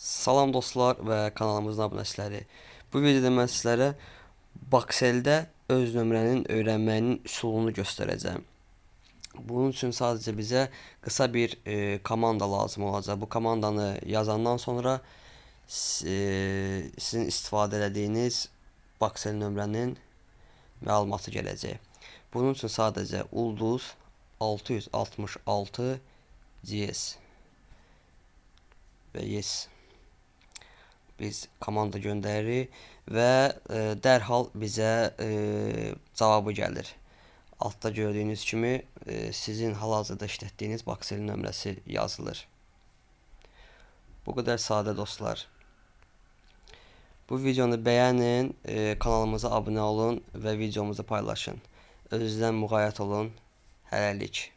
Salam dostlar və kanalımızın abunəçiləri. Bu videoda mən sizlərə Baxeldə öz nömrənin öyrənməyinin üsulunu göstərəcəm. Bunun üçün sadəcə bizə qısa bir e, komanda lazım olacaq. Bu komandanı yazandan sonra e, sizin istifadə etdiyiniz Baxel nömrənin məlumatı gələcək. Bunun üçün sadəcə ulduz 666 CS və yes biz komanda göndəririk və e, dərhal bizə e, cavabı gəlir. Altda gördüyünüz kimi e, sizin hal-hazırda işlətdiyiniz Baxelin nömrəsi yazılır. Bu qədər sadə dostlar. Bu videonu bəyənin, e, kanalımıza abunə olun və videomuzu paylaşın. Özünüzdən müğayət olun. Hələlik.